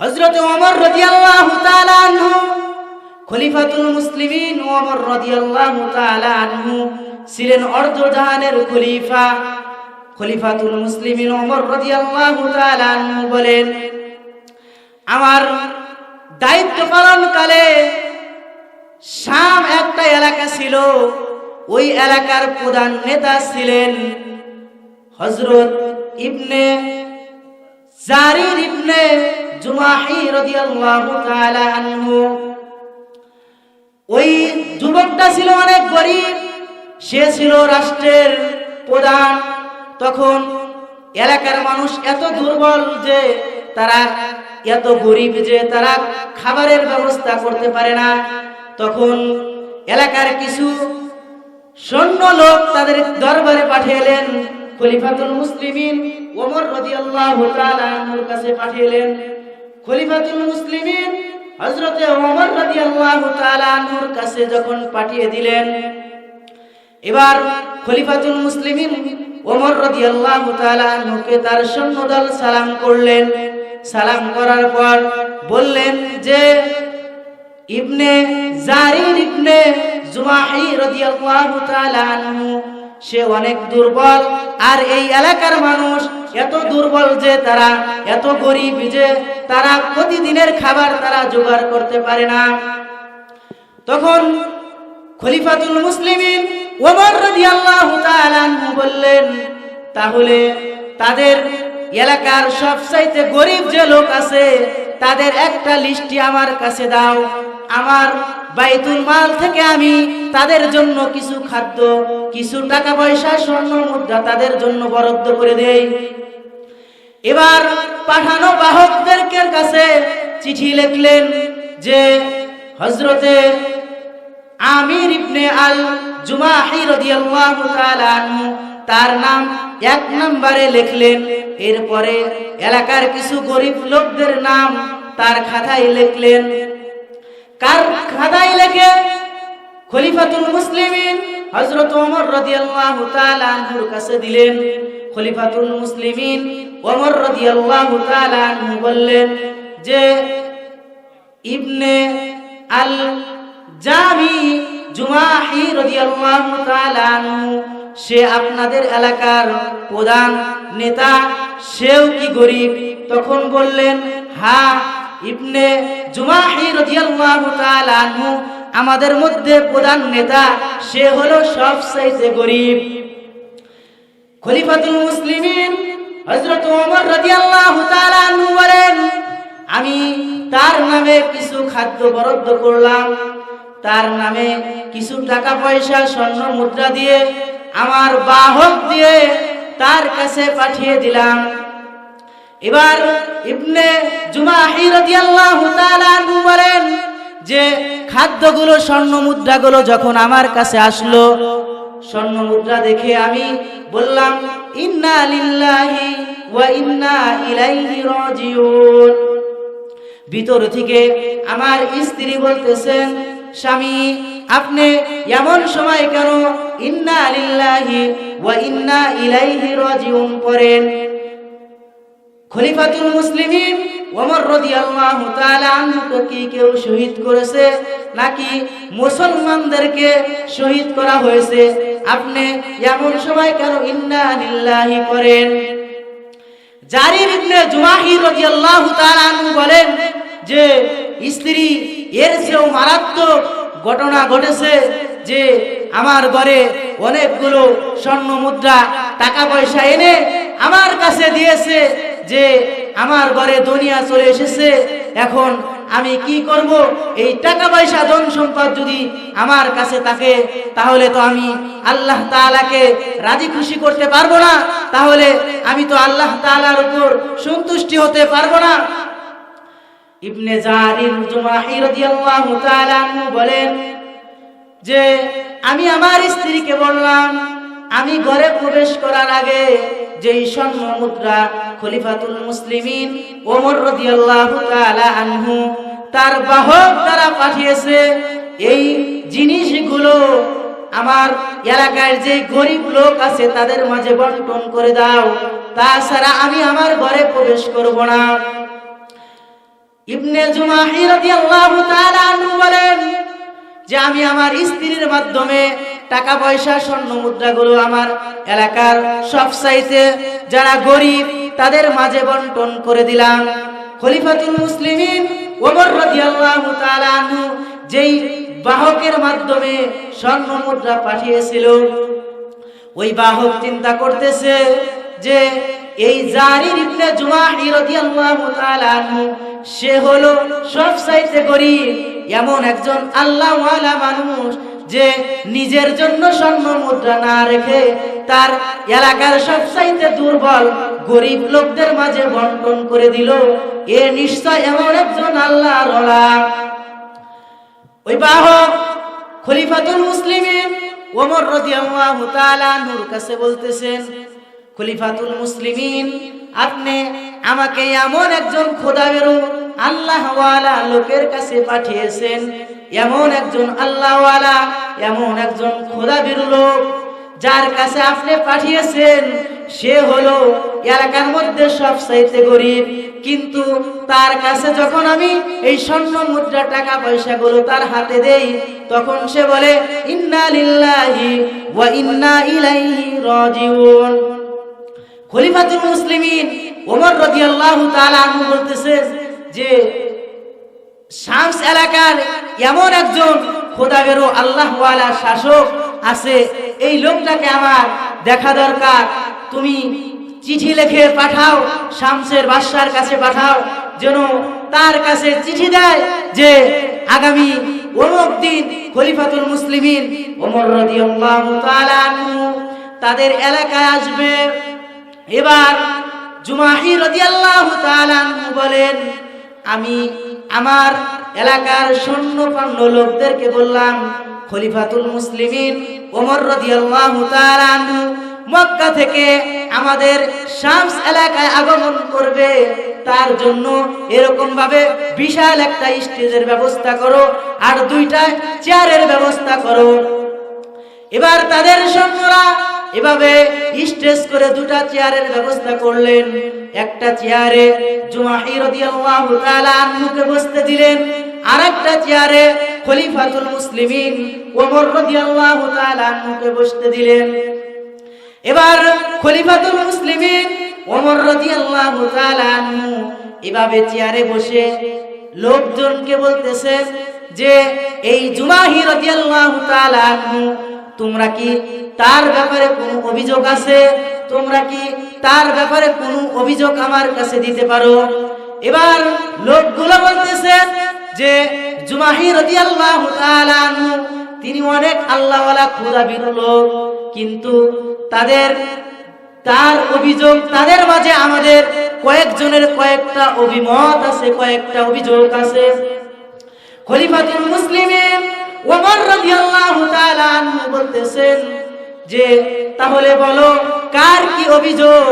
হজরত ওমর রাদিয়াল্লাহু তাআলা আনহু, খলিফাতুল মুসলিমিন ওমর রাদিয়াল্লাহু তাআলা আনহু ছিলেন অর্ধজাহানের খলিফা। খলিফাতুল মুসলিমিন ওমর রাদিয়াল্লাহু তাআলা আনহু বলেন, আমার দায়িত্ব পালনকালে শাম একটা এলাকা ছিল, ওই এলাকার প্রধান নেতা ছিলেন হজরত ইবনে জারির ইবনে জুমাহি রাদিয়াল্লাহু তাআলা আনহু। ওই যুবকটা ছিল অনেক গরিব, সে ছিল রাষ্ট্রের প্রধান। তখন এলাকার মানুষ এত দুর্বল যে তারা, এত গরিব যে তারা খাবারের ব্যবস্থা করতে পারে না। তখন এলাকার কিছু সৈন্য লোক তাদের দরবারে পাঠিয়েলেন। খলিফাতুল মুসলিমিন ওমর রাদিয়াল্লাহু তাআলা কাছে পাঠিয়েলেন। খলিফাতুল মুসলিমিন হযরতে ওমর রাদিয়াল্লাহু তাআলা আনহুর কাছে যখন পাঠিয়ে দিলেন, এবার খলিফাতুল মুসলিমিন ওমর রাদিয়াল্লাহু তাআলা আনহুকে তার সৈন্যদল সালাম করলেন। সালাম করার পর বললেন যে, ইবনে জারির ইবনে জুমাহি রাদিয়াল্লাহু তাআলা আনহু সে অনেক দুর্বল। আর এই এলাকার মানুষ এত দুর্বল যে তারা, এত গরিব যে তারা প্রতিদিনের খাবার তারা জোগাড় করতে পারে না। তখন খলিফাতুল মুসলিমিন ওমর রাদিয়াল্লাহু তাআলা বললেন, তাহলে তাদের এলাকার সবচাইতে গরিব যে লোক আছে, তাদের একটা লিস্টি আমার কাছে দাও। আমার বাইতুল মাল থেকে আমি তাদের জন্য কিছু খাদ্য, কিছু টাকা পয়সা স্বর্ণ মুদ্রা তাদের জন্য বরাদ্দ করে দেই। এবার পাঠানো বাহকদেরকে কাছে চিঠি লিখলেন যে হজরতে আমির ইবনে আল জুমাহি রাদিয়াল্লাহু তাআলা আনহু তার নাম এক নম্বরে লিখলেন। এরপরে এলাকার কিছু গরিব লোকদের নাম তার খাতায় লিখলেন। কার খাতায় লেখে? খলিফাতুল মুসলিমিন হযরত ওমর রাদিয়াল্লাহু তাআলা আনহুর কাছে দিলেন। খলিফাতুল মুসলিমিন ওমর রাদিয়াল্লাহু তাআলা আনহু বললেন যে, ইবনে আল জামি জুমাহি রাদিয়াল্লাহু তাআলা আনহু সে আপনাদের এলাকার প্রধান নেতা, সেও কি গরিব? তখন বললেন হ্যাঁ ইবনে আমাদের মধ্যে প্রধান নেতা, সে হলো সবচাইতে গরিব। খলিফাতুল মুসলিমিন হযরত ওমর রাদিয়াল্লাহু বলেন, আমি তার নামে কিছু খাদ্য বরাদ্দ করলাম। তার নামে কিছু টাকা পয়সা, স্বর্ণ মুদ্রা দিয়ে আমার বাহক দিয়ে তার কাছে পাঠিয়ে দিলাম। এবার ইবনে জুমাহি রাদিয়াল্লাহু তাআলা আনহু বলেন যে, খাদ্যগুলো, স্বর্ণ মুদ্রাগুলো যখন আমার কাছে আসলো, স্বর্ণ মুদ্রা দেখে আমি বললাম, ইন্না লিল্লাহি ওয়া ইন্না ইলাইহি রাজিউন। ভিতর থেকে আমার স্ত্রী বলতেছেন, স্বামী আপনি এমন সময় কেন ইন্না লিল্লাহি ওয়া ইন্না ইলাইহি রাজিউন পড়েন? খলিফাতুল মুসলিমিন ওমর রাদিয়াল্লাহু তাআলা আনহুকে কি কেউ শহীদ করেছে? নাকি মুসলমানদেরকে শহীদ করা হয়েছে? আপনি এমন সময় কেন ইন্না আলিল্লাহি করেন জারির ইবনে জুমাহি রাদিয়াল্লাহু তাআলা আনহু বলেন যে, স্ত্রী এর চেয়েও মারাত্মক ঘটনা ঘটেছে যে আমার ঘরে অনেকগুলো স্বর্ণ মুদ্রা, টাকা পয়সা এনে আমার কাছে দিয়েছে যে আমার ঘরে দুনিয়া চলে এসেছে। এখন আমি কি করব? এই টাকা পয়সা, ধন সম্পদ যদি আমার কাছে থাকে, তাহলে তো আমি আল্লাহ তাআলাকে রাজি খুশি করতে পারব না। তাহলে আমি তো আল্লাহ তাআলার উপর সন্তুষ্টি হতে পারব না। ইবনে জারির জুমাহি রাদিয়াল্লাহু তাআলা আনহু বলেন যে, আমি আমার স্ত্রীকে বললাম, আমি ঘরে প্রবেশ করার আগে যেই স্বর্ণ মুদ্রা খলিফাতুল মুসলিমিন ওমর রাদিয়াল্লাহু তাআলা আনহু তার বাহক দ্বারা পাঠিয়েছে, এই জিনিসগুলো আমার এলাকার যে গরিব লোক আছে তাদের মাঝে বন্টন করে দাও। তাছাড়া আমি আমার ঘরে প্রবেশ করব না। ইবনে জুমাহি রাদিয়াল্লাহু তাআলা আনহু বলেন যে আমি আমার স্ত্রীর মাধ্যমে টাকা পয়সা স্বর্ণ মুদ্রাগুলো আমার এলাকার সব সাইতে যারা গরিব, তাদের মাঝে বন্টন করে দিলাম। খলিফাতুল মুসলিমিন ওমর রাদিয়াল্লাহু তাআলা আনহু যেই বাহকের মাধ্যমে স্বর্ণ মুদ্রা পাঠিয়েছিল, ওই বাহক চিন্তা করতেছে যে এই জারির ইবনে জুমাহি রাদিয়াল্লাহু তাআলা সে হলো সবচাইতে গরিব, এমন একজন আল্লাহওয়ালা মানুষ যে নিজের জন্য স্বর্ণ মুদ্রা না রেখে তার এলাকার সবচাইতে দুর্বল গরিব লোকদের মাঝে বন্টন করে দিল। এ নিশ্চয় এমন একজন আল্লাহর ওলা ওই বাহক খলিফাতুল মুসলিমিন ওমর রাদিয়াল্লাহু তাআলা নূর কাছে বলতেছেন খলিফাতুল মুসলিমিন, আপনি আমাকে এমন একজন খোদা খোদাবেরু, আল্লাহওয়ালা লোকের কাছে পাঠিয়েছেন, এমন একজন আল্লাহওয়ালা, এমন একজন খোদাবেরু লোক, যার কাছে আপনি পাঠিয়েছেন, সে হলো এলাকার মধ্যে সব চাইতে গরিব। কিন্তু তার কাছে যখন আমি এই স্বর্ণ মুদ্রা টাকা পয়সা গুলো তার হাতে দেই, তখন সে বলে, ইন্না লিল্লাহি ওয়া ইন্না ইলাইহি রাজিউন। খলিফাতুল মুসলিমিন ওমর রাদিয়াল্লাহু তাআলা আনহু বলতেছেন যে শামস এলাকার এমন একজন খোদাবেরো আল্লাহওয়ালা শাসক আছে, এই লোকটাকে আমার দেখা দরকার। তুমি চিঠি লিখে পাঠাও, শামসের বাদশার কাছে পাঠাও, যেন তার কাছে চিঠি দেয় যে আগামী অমুক দিন খলিফাতুল মুসলিমিন ওমর রাদিয়াল্লাহু তাআলা তাদের এলাকায় আসবে। এবার জুমাহি রাদিয়াল্লাহু তাআলা বলেন, আমি আমার এলাকার শূন্য স্বর্ণপন্ন লোকদেরকে বললাম, খলিফাতুল মুসলিমিন ওমর রাদিয়াল্লাহু তাআলা মক্কা থেকে আমাদের শামস এলাকায় আগমন করবে। তার জন্য এরকম ভাবে বিশাল একটা স্টেজের ব্যবস্থা করো আর দুইটা চেয়ারের ব্যবস্থা করো। এবার তাদের সৈন্যরা এভাবে স্টেজ করে দুটা চেয়ারের ব্যবস্থা করলেন। একটা চেয়ারে জুমাহি রাদিয়াল্লাহু তাআলা আনহুকে বসতে দিলেন আর একটা চেয়ারে খলিফাতুল মুসলিমিন ওমর রাদিয়াল্লাহু তাআলা আনহুকে বসতে দিলেন। এবার খলিফাতুল মুসলিমিন ওমর রাদিয়াল্লাহু তাআলা আনহু এভাবে চেয়ারে বসে লোকজনকে বলতেছে যে, এই জুমাহি রাদিয়াল্লাহু তাআলা তোমরা কি তার ব্যাপারে কোনো অভিযোগ আছে? তোমরা কি তার ব্যাপারে কোনো অভিযোগ আমার কাছে দিতে পারো? এবার লোকগুলো বলতেছে যে জুমাহি রাদিয়াল্লাহু তাআলা তিনি অনেক আল্লাহওয়ালা খোদাবীর লোক, কিন্তু তাদের, তার অভিযোগ, তাদের মাঝে আমাদের কয়েকজনের কয়েকটা অভিমত আছে, কয়েকটা অভিযোগ আছে। খলিফাতুল মুসলিমিন ওমর রাদিয়াল্লাহু তাআলা আনহু বলতেছেন যে, তাহলে বলো, কার কি অভিযোগ?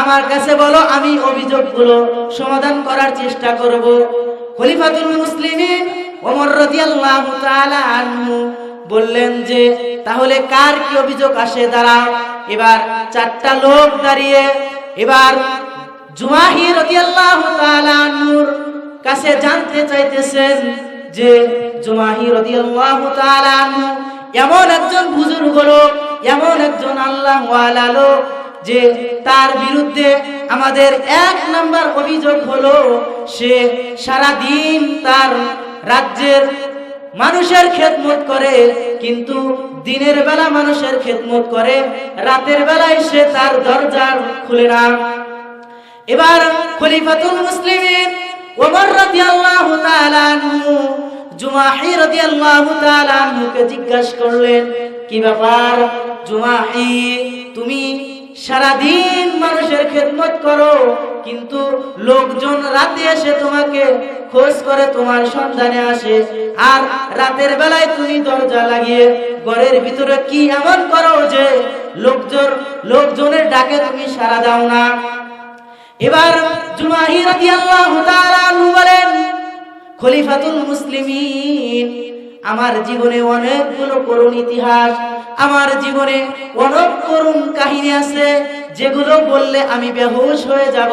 আমার কাছে বলো, আমি অভিযোগগুলো সমাধান করার চেষ্টা করব। খলিফাতুল মুসলিমিন ওমর রাদিয়াল্লাহু তাআলা আনহু বললেন যে, তাহলে কার কি অভিযোগ আসে? দাঁড়াও, এবার চারটা লোক দাঁড়িয়ে, এবার জুমাহি রাদিয়াল্লাহু তাআলা আনহুর কাছে জানতে চাইতেছেন যে জুমাহি রাদিয়াল্লাহু তাআলা এমন একজন বুজুর্গ লোক, এমন একজন আল্লাহওয়ালা লোক, যে তার বিরুদ্ধে আমাদের এক নাম্বার অভিযোগ হলো, সে সারা দিন তার রাজ্যের মানুষের খেদমত করে, কিন্তু দিনের বেলা মানুষের খেদমত করে, রাতের বেলায় সে তার দরজা খুলে না। এবার খলিফাতুল মুসলিমিন ওমর রাদিয়াল্লাহু তাআলা লোকজন রাতে এসে তোমাকে খোঁজ করে তোমার সন্ধানে আসে, আর রাতের বেলায় তুমি দরজা লাগিয়ে ঘরের ভিতরে কি এমন করো যে লোকজন, লোকজনের ডাকে তুমি সারা দাও না? এবার জুমাহি রাদিয়াল্লাহু তাআলা বলেন খলিফাতুল মুসলিমিন। আমার জীবনে অনেকগুলো করুণ ইতিহাস, আমার জীবনে অনেক করুণ কাহিনী আছে, যেগুলো বললে আমি বেহুশ হয়ে যাব।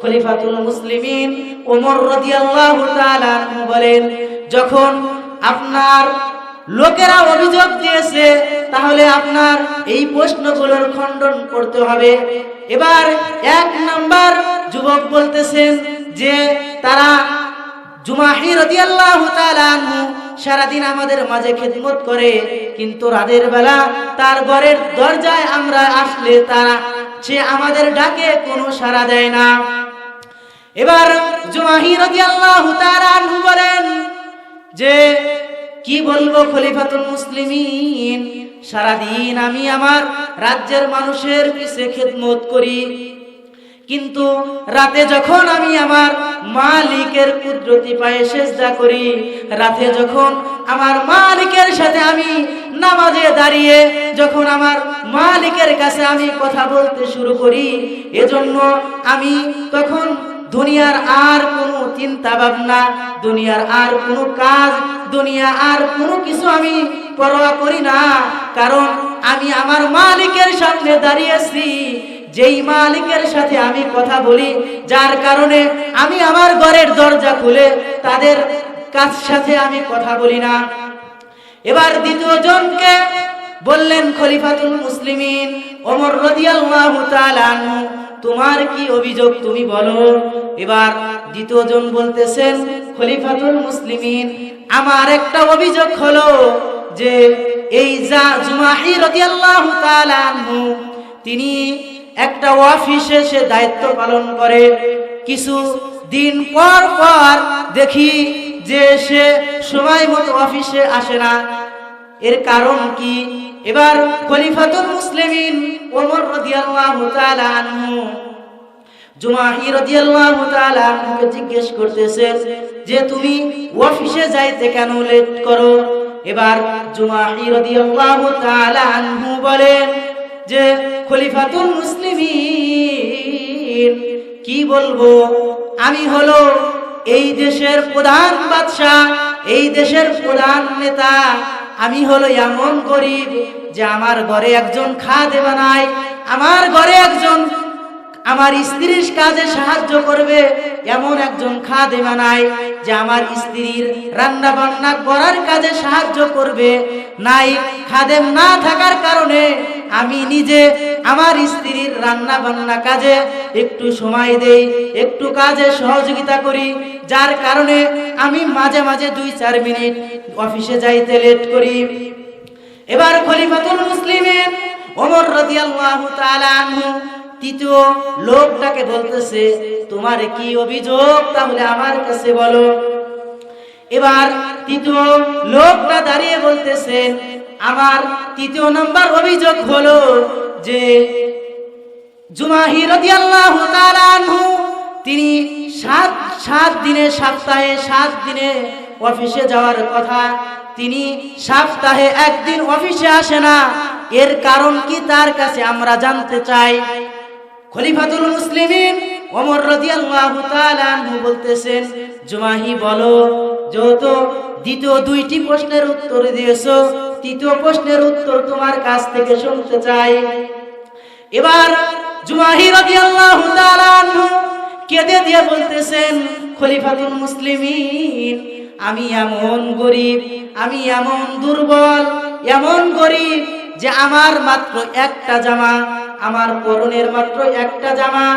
খলিফাতুল মুসলিমিন ওমর রাদিয়াল্লাহু তাআলা বলেন, যখন আপনার লোকেরা অভিযোগ দিয়েছে, তাহলে আপনার এই প্রশ্নগুলোর খণ্ডন করতে হবে। এবার এক নাম্বার যুবক বলতেছেন যে, তারা জুমাহি রাদিয়াল্লাহু তাআলা আনহু সারাদিন আমাদের মাঝে খেদমত করে, কিন্তু রাতের বেলা তার ঘরের দরজায় আমরা আসলে তারা, সে আমাদের ডাকে কোনো সাড়া দেয় না। এবার জুমাহি রাদিয়াল্লাহু তাআলা আনহু বলেন যে, কি বলব খলিফাতুল মুসলিমিন? সারাদিন আমি আমার রাজ্যের মানুষের পিছে খেদমত করি। কিন্তু রাতে যখন আমি আমার মালিকের কুদরতি পায়ে সেজদা করি, রাতে যখন আমার মালিকের সাথে আমি নামাজে দাঁড়িয়ে যখন আমার মালিকের কাছে আমি কথা বলতে শুরু করি, এজন্য আমি তখন দুনিয়ার আর কোনো চিন্তা ভাবনা, দুনিয়ার আর কোনো কাজ, দুনিয়া আর কোনো কিছু আমি পরোয়া করি না। কারণ আমি আমার মালিকের সামনে দাঁড়িয়েছি। যেই মালিকের সাথে আমি কথা বলি, যার কারণে আমি আমার ঘরের দরজা খুলে তাদের কাছ সাথে আমি কথা বলি না। এবার দ্বিতীয় জনকে বললেন খলিফাতুল মুসলিমিন ওমর রাদিয়াল্লাহু তাআলা তোমার কি অভিযোগ তুমি বলো? এবার দ্বিতীয় জন বলতেছেন, খলিফাতুল মুসলিমিন, আমার একটা অভিযোগ হলো যে এই যা জুমাহি রাদিয়াল্লাহু তাআলা আনহু, তিনি একটা অফিসে সে দায়িত্ব পালন করে। কিছু দিন পর পর দেখি যে সে সময় মতো অফিসে আসে না। এর কারণ কি? এবার খলিফাতুল মুসলিমিন ওমর রাদিয়াল্লাহু তাআলা আনহু, জুমাহি রাদিয়াল্লাহু তাআলা আনহুকে জিজ্ঞেস করতেছেন যে, তুমি অফিসে যাইতে কেন লেট করো? এবার জুমাহি রাদিয়াল্লাহু তাআলা আনহু বলেন যে, খলিফাতুল মুসলিমিন, কি বলব? আমি হলো এই দেশের প্রধান বাদশাহ, এই দেশের প্রধান নেতা আমি হলো এমন গরিব যে আমার ঘরে একজন খাদে বানায় আমার ঘরে একজন, আমার স্ত্রীর কাজে সাহায্য করবে এমন একজন খাদে বানায় যে আমার স্ত্রীর রান্না বান্না করার কাজে সাহায্য করবে। নাই, খাদেম না থাকার কারণে আমি নিজে আমার স্ত্রীর রান্না বান্না কাজে একটু সময় দেই, একটু কাজে সহযোগিতা করি, যার কারণে আমি মাঝে মাঝে দুই চার মিনিট অফিসে যাইতে লেট করি। এবার খলিফাতুল মুসলিমের ওমর রাদিয়াল্লাহু তাআলা আনহু তৃতীয় লোকটাকে বলতেছে, তোমার কি অভিযোগ? তাহলে আমার কাছে বলো। এবার তৃতীয় লোকটা দাঁড়িয়ে বলতেছেন আমার তৃতীয় নাম্বার অভিযোগ হলো যে তিনি সাত সাত দিনে সপ্তাহে, সাত দিনে অফিসে যাওয়ার কথা। তিনি সপ্তাহে একদিন অফিসে আসে না। এর কারণ কি তার কাছে আমরা জানতে চাই। খলিফাতুল মুসলিমিন ওমর রাদিয়াল্লাহু তাআলা বলতেছেন, জুমাহি বলো যেহেতু দ্বিতীয় দুইটি প্রশ্নের উত্তর দিয়েছ, তৃতীয় প্রশ্নের উত্তর তোমার কাছ থেকে শুনতে চাই। এবার জুমাহি রাদিয়াল্লাহু তাআলা আনহু কেঁদে দিয়ে বলতেছেন, খলিফাতুল মুসলিমিন, আমি এমন গরিব, আমি এমন দুর্বল, এমন গরিব যে আমার মাত্র একটা জামা, আমার পরনের মাত্র একটা জামা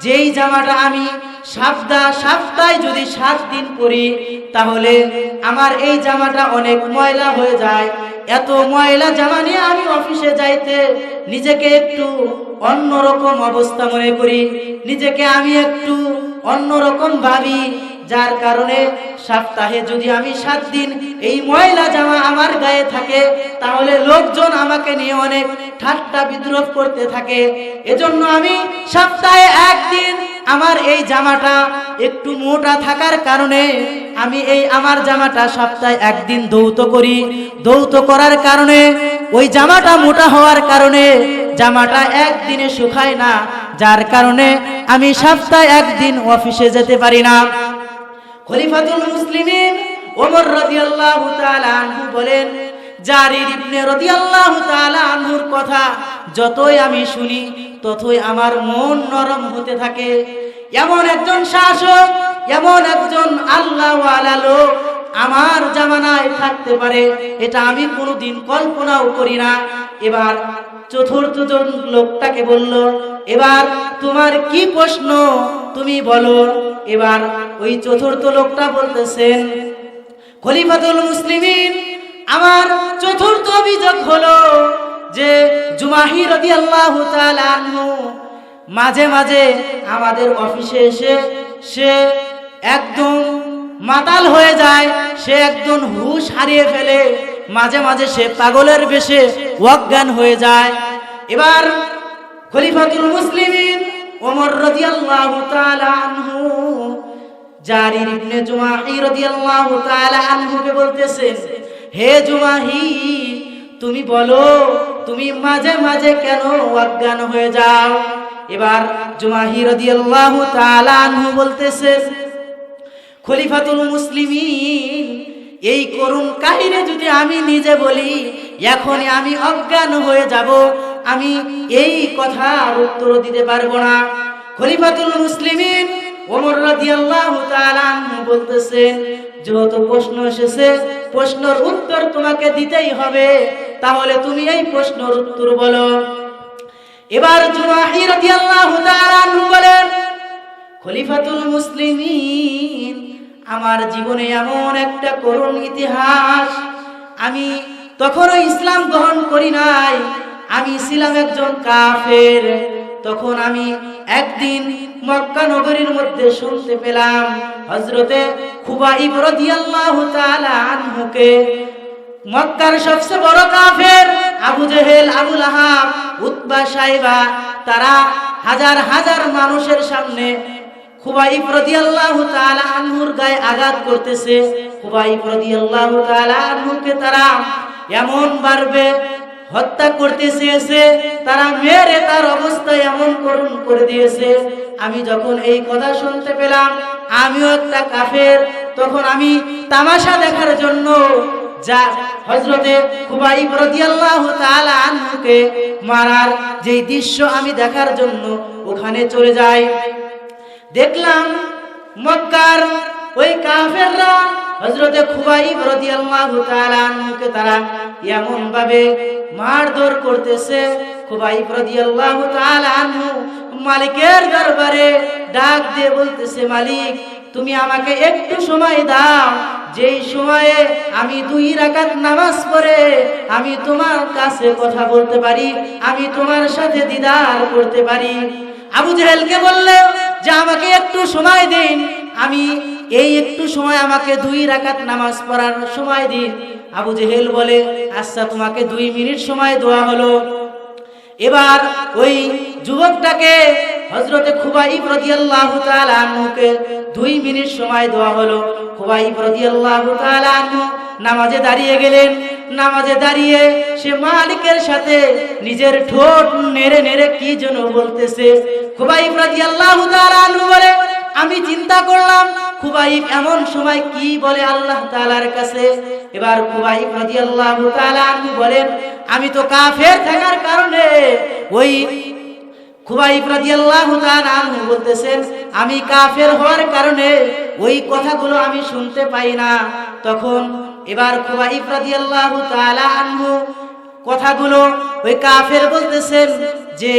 যেই জামাটা আমি সাফদা সপ্তাহে যদি সাত দিন পরি তাহলে আমার এই জামাটা অনেক ময়লা হয়ে যায়। এত ময়লা জামা নিয়ে আমি অফিসে যাইতে নিজেকে একটু অন্যরকম অবস্থা মনে করি। নিজেকে আমি একটু অন্যরকম ভাবি। যার কারণে সপ্তাহে যদি আমি সাত দিন এই ময়লা জামা আমার গায়ে থাকে, তাহলে লোকজন আমাকে নিয়ে অনেক ঠাট্টা বিদ্রোহ করতে থাকে। এজন্য আমি সপ্তাহে একদিন আমার এই জামাটা একটু মোটা থাকার কারণে আমি এই আমার জামাটা সপ্তাহে একদিন দৌত করি। দৌত করার কারণে, ওই জামাটা মোটা হওয়ার কারণে জামাটা একদিনে শুকায় না। যার কারণে আমি সপ্তাহে একদিন অফিসে যেতে পারি না। খলিফাতুল মুসলিমিন ওমর রাদিয়াল্লাহু তাআলা আনহু বলেন, জারির ইবনে রাদিয়াল্লাহু তাআলা আনহুর কথা যতই আমি শুনি, ততই আমার মন নরম হতে থাকে। এমন একজন শাসক, এমন একজন আল্লাহওয়ালা লোক আমার জামানায় থাকতে পারে, এটা আমি কোনোদিন কল্পনাও করি না। এবার চতুর্থ জন লোকটাকে বলল, এবার তোমার কি প্রশ্ন? তুমি বলো। এবার ওই চতুর্থ লোকটা বলতেছেন, খলিফাতুল মুসলিমিন, আমার চতুর্থ অভিযোগ হলো যে জুমাহি রাদিয়াল্লাহু আল্লাহ মাঝে মাঝে আমাদের অফিসে এসে সে একদম মাতাল হয়ে যায়, সে একদম হুশ হারিয়ে ফেলে, মাঝে মাঝে সে পাগলের বেশে অজ্ঞান হয়ে যায়। এবার খলিফাতুল মুসলিমিন ওমর রাদিয়াল্লাহু তাআলা আনহু, জারির ইবনে জুমাহি রাদিয়াল্লাহু তাআলা আনহুকে বলতেছেন, হে জুমাহি, তুমি বলো, তুমি মাঝে মাঝে কেন অজ্ঞান হয়ে যাও? এবার জুমাহি রাদিয়াল্লাহু তাআলা আনহু বলতেছেন, খলিফাতুল মুসলিমিন, এই করুণ কাহিনী যদি আমি নিজে বলি, এখনই আমি অজ্ঞান হয়ে যাব। আমি এই কথার উত্তর দিতে পারব না। খলিফাতুল মুসলিমিন ওমর রাদিয়াল্লাহু তাআলা বলতেছেন, যেহেতু প্রশ্ন এসেছে, প্রশ্নের উত্তর তোমাকে দিতেই হবে, তাহলে তুমি এই প্রশ্নের উত্তর বলো। এবার জুমাহি রাদিয়াল্লাহু তাআলা বলেন, খলিফাতুল মুসলিমিন, আমার জীবনে এমন একটা করুণ ইতিহাস, আমি তখনও ইসলাম গ্রহণ করি নাই আমি ছিলাম একজন কাফের, তখন আমি একদিন মক্কা নগরীর মধ্যে শুনতে পেলাম হজরতে তাআলা আনহুকে, মক্কার সবচেয়ে বড় কাফের আবু জেহেল আবুল আহাব উতবা সাহেবা তারা হাজার হাজার মানুষের সামনে খুবাইব রাদিয়াল্লাহু তাআলা আনহুর গায়ে আঘাত করতেছে। খুবাইব রাদিয়াল্লাহু তাআলা আনহুকে তারা এমন বারবে হত্যা করতে চেয়েছে তারা মেরে তার অবস্থা এমন করুণ করে দিয়েছে। আমি যখন এই কথা শুনতে পেলাম, আমিও একটা কাফের, তখন আমি তামাশা দেখার জন্য যা হজরতে খুবাইব রাদিয়াল্লাহু তাআলা আনহুকে মারার যেই দৃশ্য আমি দেখার জন্য ওখানে চলে যাই। দেখলাম মক্কার ওই কাফেররা হযরতে খুবাইব রাদিয়াল্লাহু তাআলা আনহুকে তারা এমন ভাবে মারধর করতেছে। খুবাইব রাদিয়াল্লাহু তাআলা মালিকের দরবারে ডাক দিয়ে বলতেছে, মালিক, তুমি আমাকে একটু সময় দাও। যেই সময়ে আমি দুই রাকাত নামাজ পড়ে আমি তোমার কাছে কথা বলতে পারি, আমি তোমার সাথে দিদার করতে পারি। আবু জেহেলকে বললে যে আমাকে একটু সময় দিন, আমি এই একটু সময় আমাকে দুই রাকাত নামাজ পড়ার সময় দিন। আবু জেহেল বলে আচ্ছা তোমাকে দুই মিনিট সময় দেওয়া হলো। এবার ওই যুবকটাকে হজরতে খুবাইব রাদিয়াল্লাহু তাআলা আনহুকে দুই মিনিট সময় দেওয়া হলো। খুবাইব রাদিয়াল্লাহু তাআলা আনহু নামাজে দাঁড়িয়ে গেলেন। নামাজে দাঁড়িয়ে সে মালিকের সাথে নিজের ঠোঁট নেড়ে নেড়ে কি যেন বলতেছে। খুবাইব রাদিয়াল্লাহু তাআলা আনহু বলে আমি চিন্তা করলাম, খুবাইব এমন সময় কি বলে আল্লাহ তাআলার কাছে? এবার খুবাইব তাআলা আনহু বলেন, আমি তো কাফের থাকার কারণে ওই খুবাইব তাআলা আনহু বলতেছেন, আমি কাফের হওয়ার কারণে ওই কথাগুলো আমি শুনতে পাই না। তখন এবার খুবাইব তাআলা আনহু কথাগুলো ওই কাফের বলতেছেন যে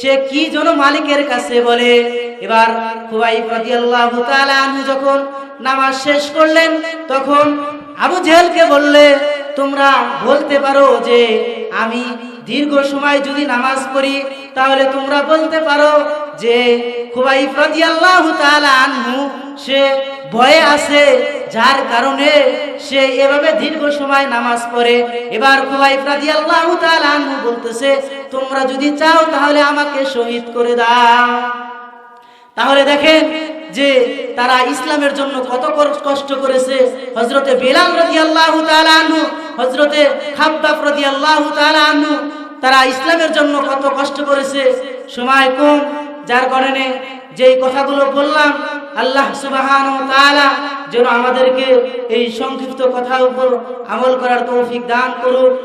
সে কি যেন মালিকের কাছে বলে। এবার আনহু যখন নামাজ শেষ করলেন, তখন আবু জেহেলকে বললে, তোমরা বলতে পারো যে আমি দীর্ঘ সময় যদি নামাজ পড়ি, তাহলে তোমরা বলতে পারো যে খুবাইব রাদিয়াল্লাহু তাআলা আনহু সে ভয়ে আছে, যার কারণে সে এভাবে দীর্ঘ সময় নামাজ পড়ে। এবার খুবাইব রাদিয়াল্লাহু তাআলা বলতেছে, তোমরা যদি চাও তাহলে আমাকে শহীদ করে দাও। তাহলে দেখেন যে তারা ইসলামের জন্য কত কষ্ট করেছে। হজরতে বেলাল রাদিয়াল্লাহু তাআলা আনহু হজরতে খাব্বাব রাদিয়াল্লাহু তাআলা আনহু, তারা ইসলামের জন্য কত কষ্ট করেছে। সময় কম যার কারণে যেই কথাগুলো বললাম, আল্লাহ সুবাহান যেন আমাদেরকে এই সংক্ষিপ্ত কথার উপর আমল করার তৌফিক দান করুক।